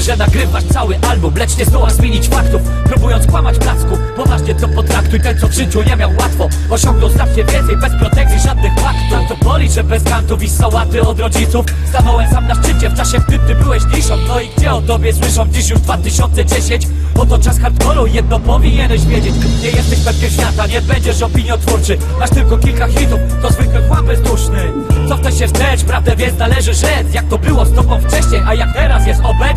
Że nagrywasz cały album, lecz nie zdołasz zmienić faktów. Próbując kłamać placku Poważnie to potraktuj. Ten co w życiu nie miał łatwo Osiągnął znacznie więcej, bez protekcji, żadnych faktów. To boli, że bez gantów i sałaty od rodziców. Stanąłem sam na szczycie w czasie, którym ty byłeś niszą. No i gdzie o tobie słyszą? Dziś już 2010 Oto czas hardcore'u, jedno powinieneś wiedzieć. Nie jesteś pewnie świata, nie będziesz opiniotwórczy. Masz tylko kilka hitów, to zwykły chłam bezduszny. Cofnę się wstecz, prawdę więc należy rzec Jak to było z tobą wcześniej, a jak teraz jest obecnie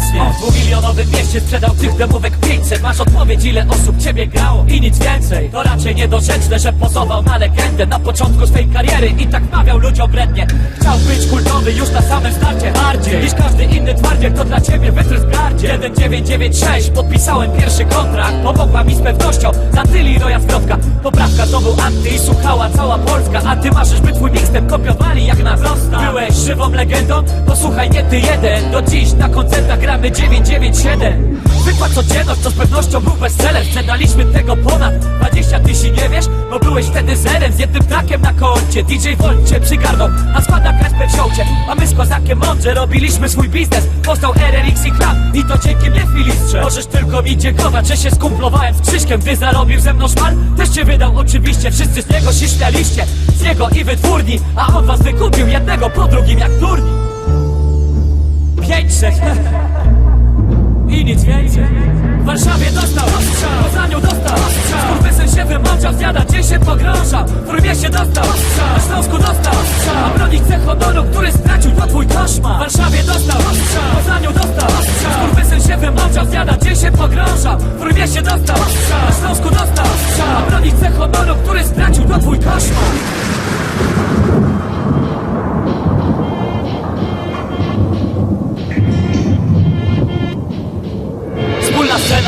Dwumilionowym mieście sprzedał tych demówek 500 Masz odpowiedź ile osób ciebie grało i nic więcej. To raczej niedorzeczne, że pozował na legendę. Na początku swej kariery i tak mawiał ludziom brednie. Chciał być kultowy już na samym starcie. Bardziej niż każdy inny twardziel to dla ciebie wytrysk gardzie 1996 podpisałem pierwszy kontrakt Pomogła mi z pewnością za tyli roja zwrotka Poprawka to był anty i słuchała cała Polska A ty marzysz by twój mixtape kopiowali jak na wzrosta. Byłeś żywą legendą? Posłuchaj nie ty jeden. Do dziś na koncertach gramy 997 Zwykła codzienność to z pewnością był bestseller. Sprzedaliśmy tego ponad 20 tysięcy nie wiesz? Bo byłeś wtedy zerem z jednym trakiem na koncie. DJ Volt przygarnął, a składa Kasper wziął cię A my z kozakiem mądrze robiliśmy swój biznes. Powstał RRX i Klan i to dzięki mnie filistrze Możesz tylko mi dziękować, że się skumplowałem z Krzyśkiem Gdy zarobił ze mną szmal, też cię wydał oczywiście Wszyscy z niego się śmialiście, z niego i wytwórni A on was wykupił jednego po drugim jak turni Pięć, sześć i nic więcej. W Warszawie dostał ostrzał, w Poznaniu dostał ostrzał Skurwysyn się wymączał, zjada, dzień się pogrążał. W Trójmieście dostał ostrzał, na Śląsku dostał A bronić cech honoru, który stracił, to twój koszmar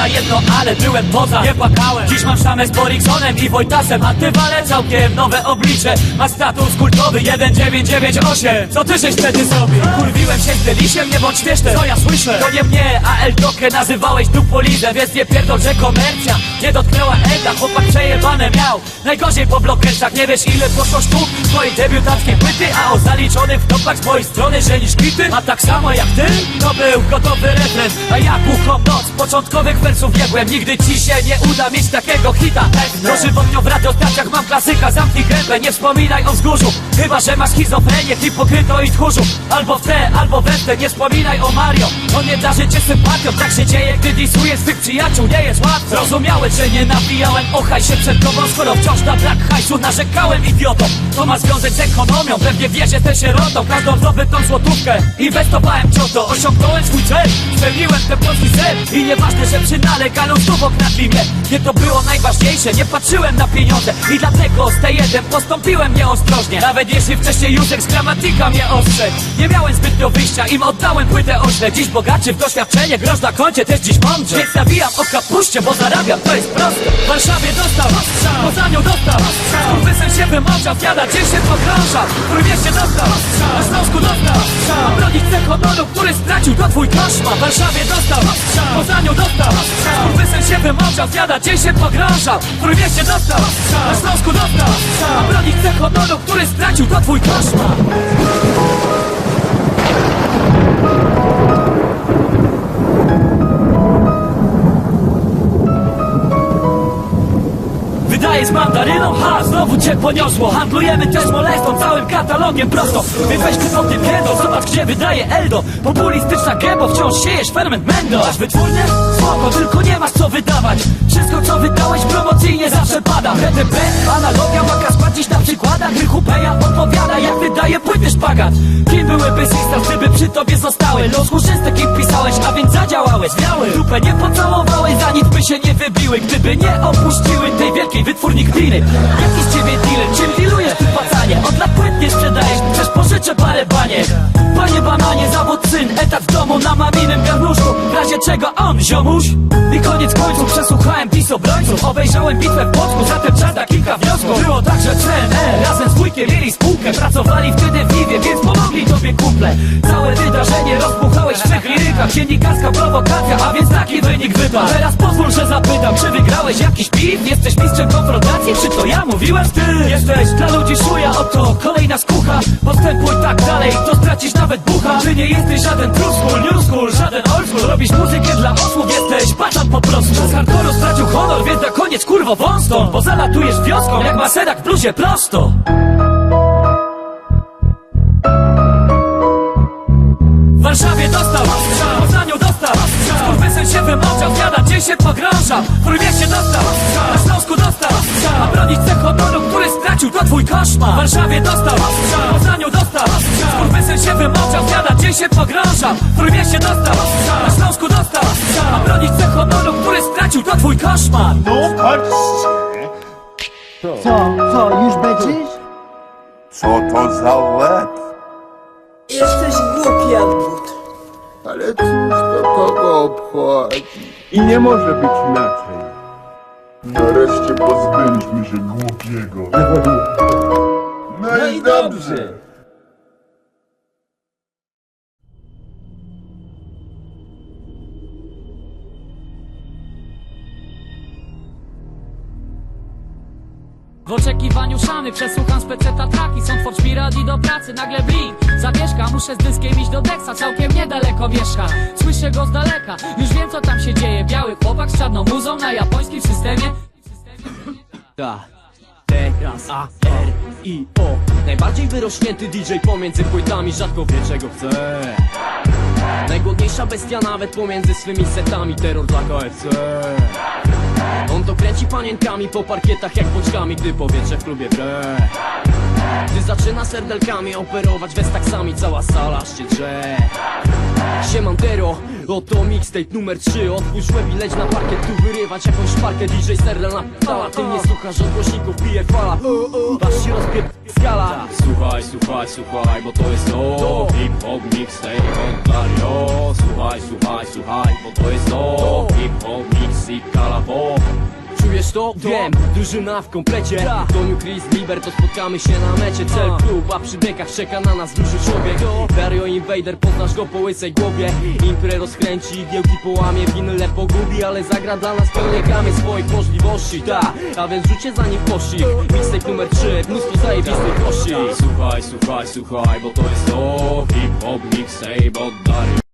jedno ale byłem poza. Nie płakałem. Dziś mam szamę z Boriksonem i Wojtasem A ty wale całkiem nowe oblicze. Ma status kultowy 1998 Co ty żeś wtedy zrobił? Kurwiłem się z Delisiem, nie bądź śmieszny. Co ja słyszę? To nie mnie, a El Dokę nazywałeś dupolizę Więc nie pierdol, że komercja Nie dotknęła Eda, chłopak przejebane miał. Najgorzej po blokersach, nie wiesz ile poszło sztuk. Twojej debiutanckiej płyty A o zaliczonych wtopach z mojej strony żenisz kwity A tak samo jak ty, to był gotowy refren. A ja kuchą noc, początkowych wersów biegłem Nigdy ci się nie uda mieć takiego hita. Dożywotnio w radiostacjach mam klasyka Zamknij gębę, nie wspominaj o wzgórzu. Chyba, że masz schizofrenię, hipokryto i tchórzu. Albo w te, albo w te, nie wspominaj o Mario. On nie darzy cię sympatią, tak się dzieje, gdy disuje swych przyjaciół Nie jest łatwo. Zrozumiałeś, że nie nawijałem o hajsie przed tobą Skoro wciąż na brak hajsu narzekałem idiotą. To ma związek z ekonomią, pewnie wiesz, jestem sierotą Każdą zdobytą złotówkę inwestowałem ciąto Osiągnąłem swój cel, spełniłem ten polski cel I nieważne, że przy naleganą stówok na klimie Nie to było najważniejsze, nie patrzyłem na pieniądze I dlatego z tej jeden postąpiłem nieostrożnie. Nawet jeśli wcześniej Józef z gramatika mnie ostrzegł. Nie miałem zbytnio wyjścia, im oddałem płytę ośle. Dziś bogaczy w doświadczenie, grosz na koncie też dziś mądrze. Więc nawijam o kapuście, bo zarabiam, to jest proste. W Warszawie dostał ostrzał, w Poznaniu dostał Skurwysyn się wymączał, zjada, dzień się pogrążał W Trójmieście dostał na Śląsku dostał A bronić cech honoru, który stracił, to twój koszmar. W Warszawie dostał w Poznaniu dostał Skurwysyn się wymączał, zjada, dzień się pogrążał. W Trójmieście dostał na Śląsku dostał. A bronić cech honoru, który stracił, to twój koszmar z mandaryną, ha, znowu cię poniosło. Handlujemy też molestą, całym katalogiem prosto. Więc weź ty sobie pierdol, zobacz gdzie wydaje Eldo. Populistyczna gębo, wciąż siejesz ferment mendo. Masz wytwórnię? Spoko, tylko nie masz co wydawać. Wszystko co wydałeś promocyjnie zawsze pada. RTP, analogia, maka spłacić na przykładach. Rychu Peja odpowiada jak wydaje płyty szpagat Byłyby Sisters, gdyby przy tobie zostały Los chórzystek im pisałeś, a więc zadziałałeś. Miały dupę nie pocałowałeś, za nic by się nie wybiły. Gdyby nie opuściły tej wielkiej wytwórni gliny. Jaki z ciebie dealer, czym dealujesz tu pacanie? Od lat płyt nie sprzedajesz, też pożyczę parę baniek. Panie bananie, zawód syn, etat w domu na maminem garnuszku W razie czego on, ziomuś? I koniec końców przesłuchałem PiS obrońców. Obejrzałem bitwę w Płocku, zatem czas na kilka wniosków prowokacja, a więc taki wynik wypadł. Teraz pozwól, że zapytam, czy wygrałeś jakiś piw? Jesteś mistrzem konfrontacji, czy to ja mówiłem? Ty jesteś. Dla ludzi szuja, oto kolejna skucha. Postępuj tak dalej, to stracisz nawet bucha. Ty nie jesteś żaden true school, new school, żaden old school. Robisz muzykę dla osłów, jesteś paczan po prostu. Z hardcore'u stracił honor, więc na koniec kurwo wąstą Bo zalatujesz wioską, jak maserak w bluzie prosto. W Warszawie dostał strzał, strzał Skurwysyn się wymoczał, zjada, gdzie się pogrążam W Trójmieście dostał na Śląsku dostał. A bronić cech honoru, który stracił, to twój koszmar. W Warszawie dostał w Poznaniu dostał. Skurwysyn się wymoczał, zjada, gdzie się pogrążam W Trójmieście dostał na Śląsku dostał. A bronić cech honoru, który stracił, to twój koszmar. No patrzcie, Co, co, już beczysz? co to za łeb. Jesteś głupi, Albut. Ale cóż to kogo obchodzi? I nie może być inaczej. Nareszcie pozbędźmy się głupiego. No, i dobrze. W oczekiwaniu szany przesłucham speceta traki. Są Ford Miradi do pracy, nagle blink Zawieszka, muszę z dyskiem iść do Dexa. Całkiem niedaleko mieszka. Słyszę go z daleka, już wiem co tam się dzieje. Biały chłopak z czarną muzą na japońskim systemie. Ta. Teraz A, R, I, O. Najbardziej wyrośnięty DJ pomiędzy płytami. Rzadko wie czego chce. Najgłodniejsza bestia nawet pomiędzy swymi setami. Terror dla KFC kręci panienkami po parkietach jak boczkami Gdy powietrze w klubie wre Gdy zaczyna serdelkami operować westaksami Cała sala się drze. Siemantero, oto mixtape numer 3 Otwórz łeb i leć na parkiet, tu wyrywać jakąś szparkę. DJ Serdel na pala Ty nie słuchasz odgłośników, pije fala. Patrz się rozpier... skala. Słuchaj, słuchaj, słuchaj, bo to jest to. Hip-hop mixtape od Dario. Słuchaj, słuchaj, słuchaj, bo to jest to. Hip-hop mix i kalapo To? Wiem, drużyna w komplecie. Doniu Chris Liber, to spotkamy się na mecie. Cel klub, a przy dekach czeka na nas duży człowiek. Dario Invader, poznasz go po łysej głowie. Imprę rozkręci, giełki połamie, winyle pogubi Ale zagra dla nas pełnej gamie swoich możliwości. Ta, a więc rzućcie za nim pościg Mixtape numer 3, mnóstwo zajebistych kości. Słuchaj, słuchaj, słuchaj, bo to jest to. Hip-hop mixtape od Dario